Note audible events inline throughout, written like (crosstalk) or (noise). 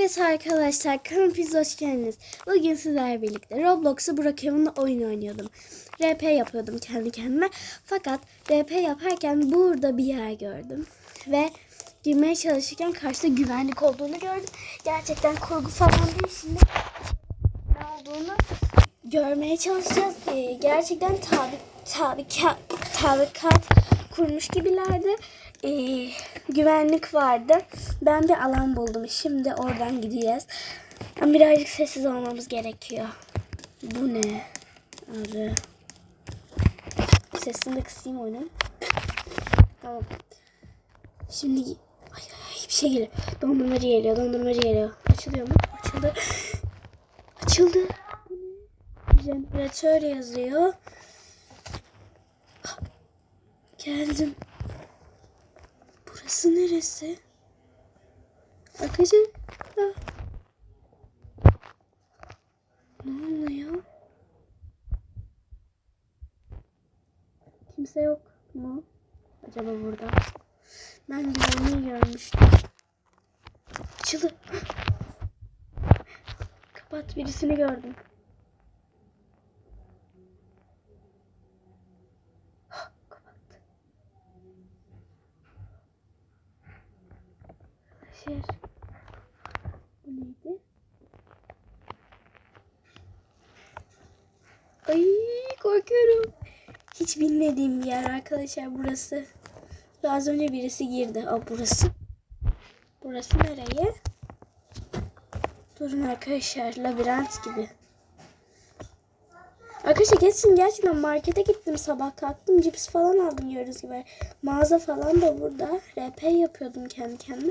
Evet arkadaşlar kanalımıza hoş geldiniz. Bugün sizlerle birlikte Roblox'u Brookhaven'da oyun oynuyordum. RP yapıyordum kendi kendime. Fakat RP yaparken burada bir yer gördüm. Ve girmeye çalışırken karşıda güvenlik olduğunu gördüm. Gerçekten kurgu falan değil şimdi. Ne olduğunu görmeye çalışacağız. Ee, gerçekten tabi, tabi, tabikat kurmuş gibilerdi. Ee, güvenlik vardı. Ben bir alan buldum. Şimdi oradan gideceğiz. Ama birazcık sessiz olmamız gerekiyor. Bu ne? Arı. Sesini de kısayım oyunun. Tamam. Şimdi ay, ay, bir şey geliyor. Dondurmacı geliyor. Dondurmacı geliyor. Açılıyor mu? Açıldı. Açıldı. Jeneratör yazıyor. Geldim. Burası neresi? Ah. Ne oluyor? Kimse yok mu? Acaba burada? Ben güvenliği görmüştüm. Açıldı. (gasps) Kapat birisini gördüm. Kapattı. Şey. Bu? Ay korkuyorum. Hiç bilmediğim bir yer arkadaşlar burası. Az önce birisi girdi. Aa burası. Burası nereye? Durun arkadaşlar labirent gibi. Arkadaşlar geçsin gerçekten markete gittim sabah kalktım cips falan aldım gördüğünüz gibi. Mağaza falan da burada. RP yapıyordum kendi kendime.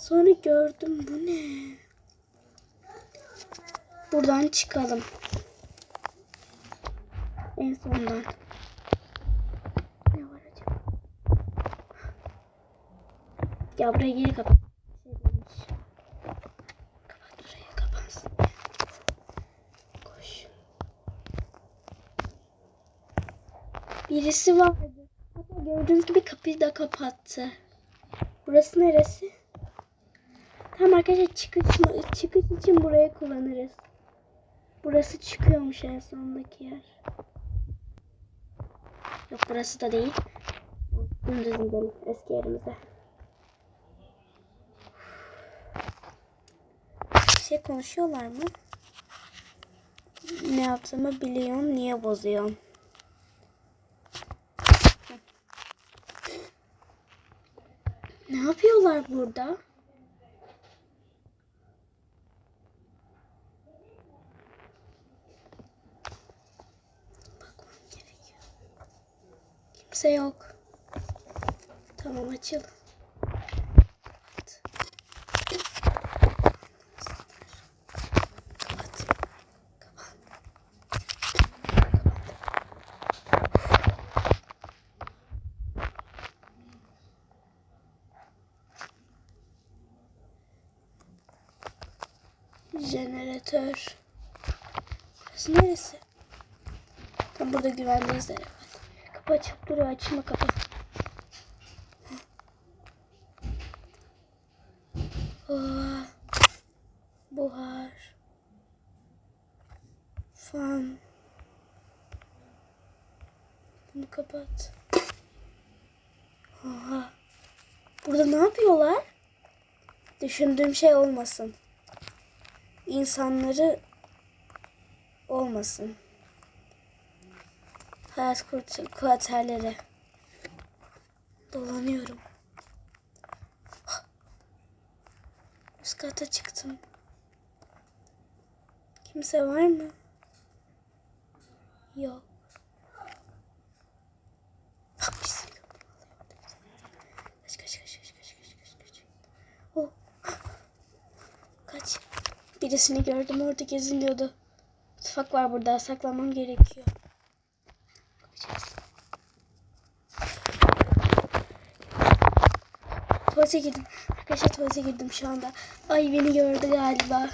Sonra gördüm bu ne? Buradan çıkalım. En sondan. Ne var acaba? Ya buraya geri kapat. Birisi vardı. Hatta gördüğünüz gibi kapıyı da kapattı. Burası neresi? Tamam arkadaşlar çıkış, çıkış için burayı kullanırız. Burası çıkıyormuş en sondaki yer. Yok burası da değil. Dümdüz gidelim eski yerimize. Bir şey konuşuyorlar mı? Ne yaptığımı biliyorum. Niye bozuyorum? Ne yapıyorlar burada? Kimse yok. Tamam açıl. Kapat. Kapat. Kapat. Jeneratör. Burası neresi? Tam burada güvendeyiz herhalde. Kapı açık duruyor. Açma kapı. Oh, buhar. Fan. Bunu kapat. Oha. Burada ne yapıyorlar? Düşündüğüm şey olmasın. İnsanları olmasın. Hayat kurt kuaterleri. Dolanıyorum. Üst kata çıktım. Kimse var mı? Yok. Gördüm. Kaç kaç kaç kaç kaç kaç kaç kaç. Oh. Kaç. Birisini gördüm orada geziniyordu. Mutfak var burada saklamam gerekiyor. Tuvalete girdim. Arkadaşlar tuvalete girdim şu anda. Ay beni gördü galiba.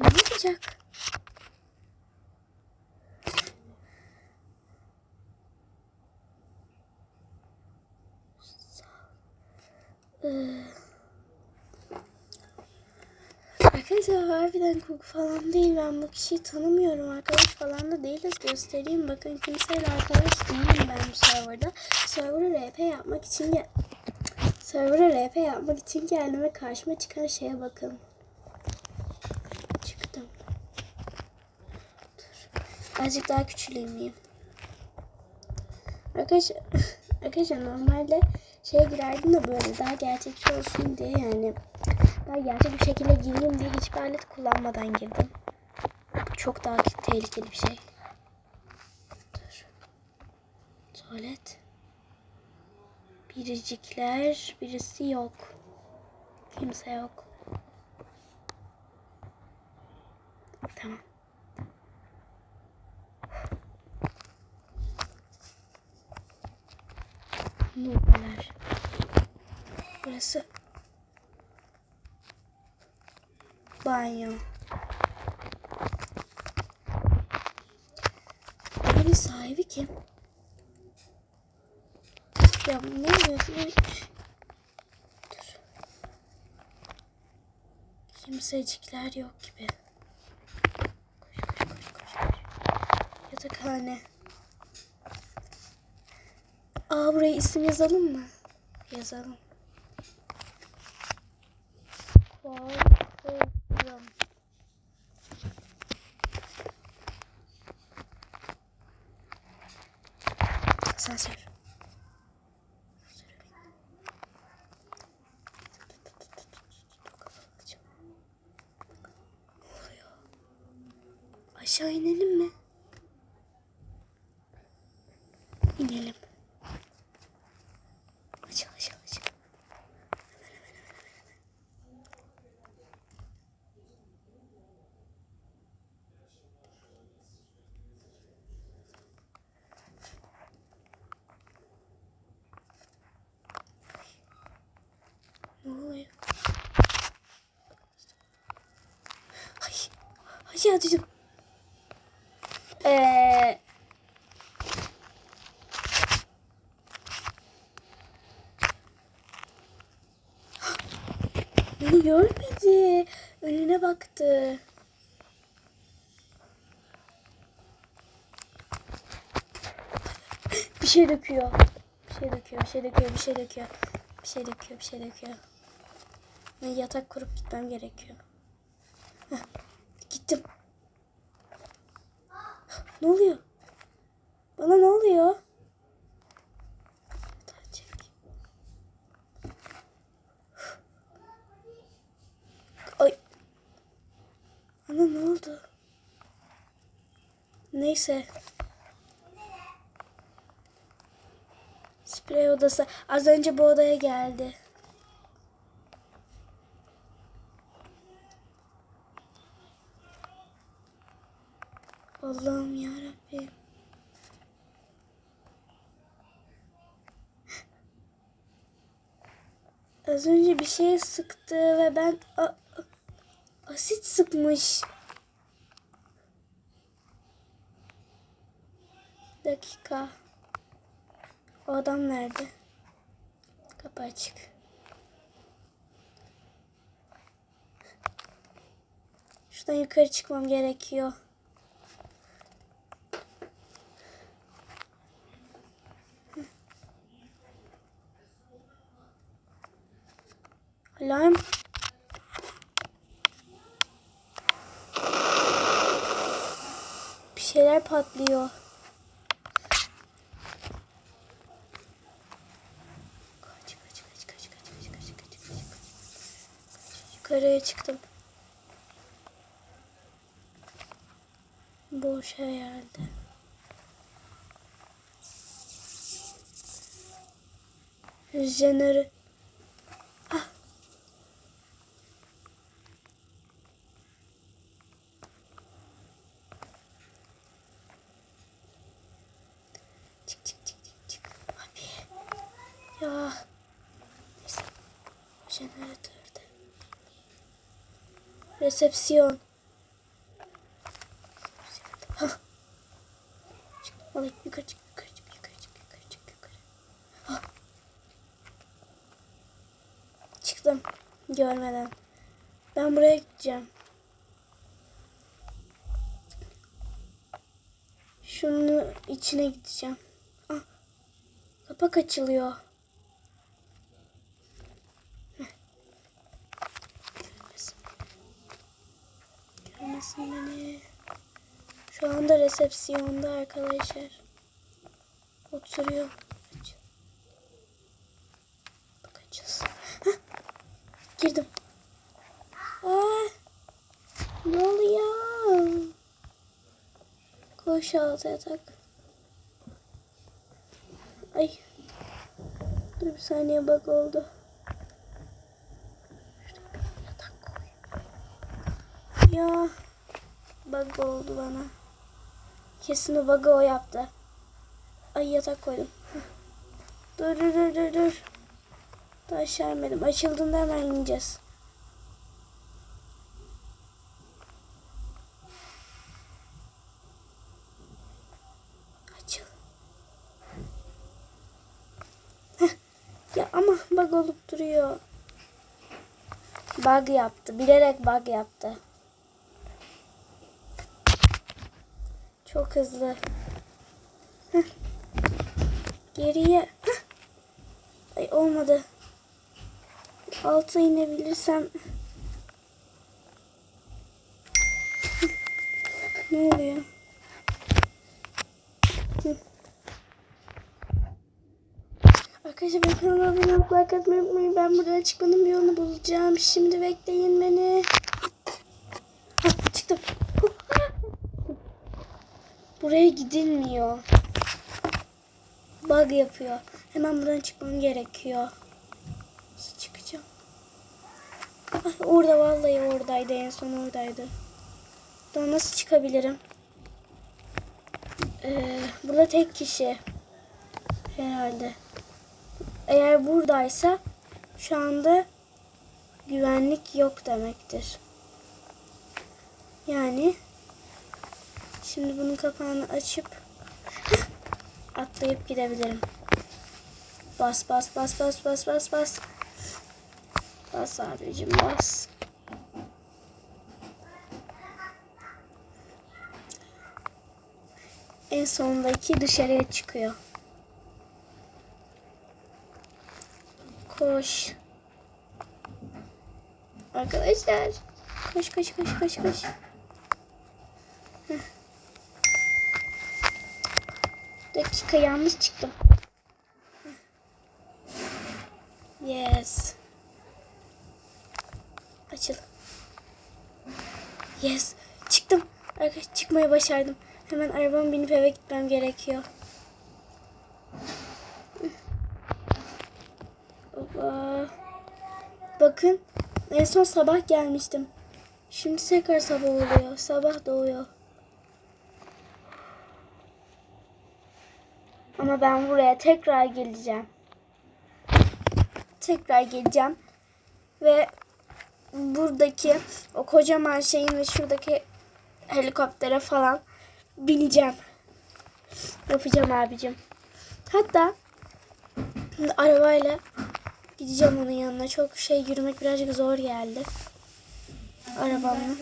Ne yapacak? Ee, Arkadaşlar harbiden koku falan değil. Ben bu kişiyi tanımıyorum. Arkadaş falan da değiliz. Göstereyim. Bakın kimseyle arkadaş değilim ben bu serverda. Server'a RP yapmak için gel Server'a RP yapmak için geldim ve karşıma çıkan şeye bakın. Çıktım. Dur. Azıcık daha küçüleyim. Arkadaşlar, (laughs) arkadaşlar normalde şey girerdim de böyle daha gerçekçi olsun diye yani daha gerçek bir şekilde gireyim diye hiçbir alet kullanmadan girdim. Çok daha tehlikeli bir şey. Dur. Tuvalet. Biricikler. Birisi yok. Kimse yok. Tamam. Nurlar. Burası banyo. Evin sahibi kim? Ya ne oluyor? Dur. Kimsecikler yok gibi. Koş koş koş koş. Yatakhane. Aa buraya isim yazalım mı? Yazalım. Korkuyorum. Asansör. Ne oluyor? Aşağı inelim mi? İnelim. Açıl açıl açıl. Ne oluyor? Ay, dedim. Ee, (gasps) beni görmedi. Önüne baktı. (gasps) Bir şey döküyor. Bir şey döküyor, bir şey döküyor, bir şey döküyor. Bir şey döküyor, bir şey döküyor. Ben yatak kurup gitmem gerekiyor. Heh, gittim. Ne oluyor? Bana ne oluyor? Ay. Ana ne oldu? Neyse. Sprey odası. Az önce bu odaya geldi. Allah'ım ya Rabbim. Az önce bir şey sıktı ve ben asit sıkmış. Dakika. O adam nerede? Kapı açık. Şuradan yukarı çıkmam gerekiyor. Alarm. Bir şeyler patlıyor. Kaç kaç kaç kaç kaç kaç kaç kaç kaç. Yukarıya çıktım. Boş herhalde. Jeneri. Ah. Çık çık çık çık çık. Abi. Ya. Neyse. Jeneratörde. Resepsiyon. Hah. Çık. Vallahi yukarı çık. Yukarı çık. Yukarı çık. Yukarı çık. Yukarı. Hah. bastım. Görmeden. Ben buraya gideceğim. Şunun içine gideceğim. Ah, kapak açılıyor. Heh. Görmesin. Görmesin beni. Şu anda resepsiyonda arkadaşlar. Oturuyor. Bakacağız. Heh. Girdim. Aa, ne oluyor? Koş altı yatak. Ay. Dur bir saniye bak oldu. Ya. Bug oldu bana. Kesin o bug'ı o yaptı. Ay yatak koydum. (laughs) Dur dur dur dur dur. Daha aşağı inmedim. Açıldığında hemen ineceğiz. Açıl. Ya ama bug olup duruyor. Bug yaptı. Bilerek bug yaptı. Çok hızlı. Heh. Geriye. Heh. Ay olmadı. Alta inebilirsem. Heh. ne oluyor? Hı. Arkadaşlar ben kanalıma abone olup like atmayı unutmayın. Ben buradan çıkmanın bir yolunu bulacağım. Şimdi bekleyin beni. Hah, çıktım. Huh. Buraya gidilmiyor. Bug yapıyor. Hemen buradan çıkmam gerekiyor. Nasıl çıkacağım? Ah, orada vallahi oradaydı. En son oradaydı. Daha nasıl çıkabilirim? Ee, burada tek kişi. Herhalde. Eğer buradaysa şu anda güvenlik yok demektir. Yani şimdi bunun kapağını açıp (laughs) atlayıp gidebilirim. Bas bas bas bas bas bas bas. Bas abicim bas. En sondaki dışarıya çıkıyor. Koş. Arkadaşlar. Koş koş koş koş koş. Dakika yanlış çıktım. Yes. Açıl. Yes. Çıktım. Arkadaşlar çıkmayı başardım. Hemen arabama binip eve gitmem gerekiyor. Baba. Bakın en son sabah gelmiştim. Şimdi tekrar sabah oluyor. Sabah doğuyor. Ama ben buraya tekrar geleceğim. Tekrar geleceğim. Ve buradaki o kocaman şeyin ve şuradaki helikoptere falan bineceğim. Yapacağım abicim. Hatta arabayla gideceğim onun yanına. Çok şey yürümek birazcık zor geldi. Arabamla.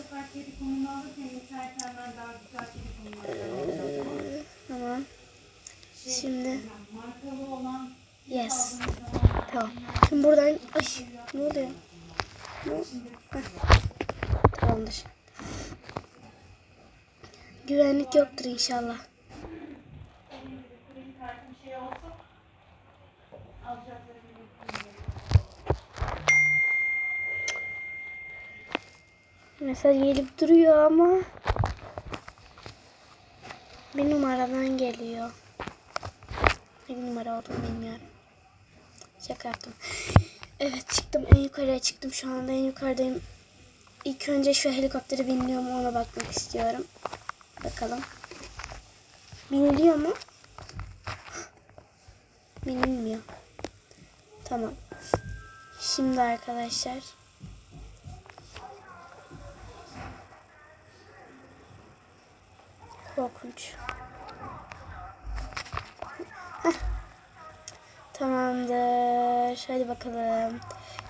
Şimdi yes. Tamam. Şimdi buradan ay ne oluyor? Ne? Tamamdır. Güvenlik yoktur inşallah. Mesaj gelip duruyor ama bir numaradan geliyor. Ne numara olduğunu bilmiyorum. Şaka yaptım. Evet çıktım en yukarıya çıktım şu anda en yukarıdayım. İlk önce şu helikoptere biniliyor mu ona bakmak istiyorum. Bakalım. Biniliyor mu? Binilmiyor. Tamam. Şimdi arkadaşlar. Korkunç. Tamamdır. Hadi bakalım.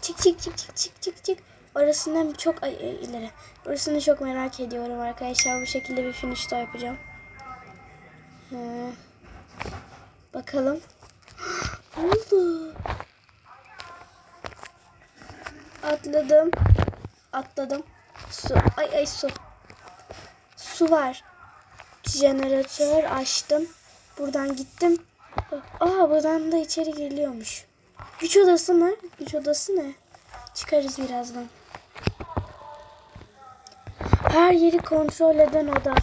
Çık çık çık çık çık çık çık. Orasından çok ay, ileri. Orasını çok merak ediyorum arkadaşlar. Bu şekilde bir finish daha yapacağım. Ee, bakalım. (gasps) oldu? Atladım. Atladım. Su. Ay ay su. Su var. Jeneratör açtım. Buradan gittim. Aa buradan da içeri giriliyormuş. Güç odası mı? Güç odası ne? Çıkarız birazdan. Her yeri kontrol eden oda.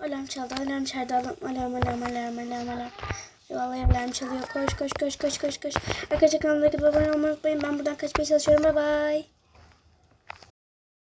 Alarm çaldı, alarm çaldı, alarm, alarm, alarm, alarm, alarm, alarm. Vallahi alarm çalıyor. Koş, koş, koş, koş, koş, koş. Arkadaşlar kanalımdaki abone olmayı unutmayın. Ben buradan kaçmaya çalışıyorum. Bye bye.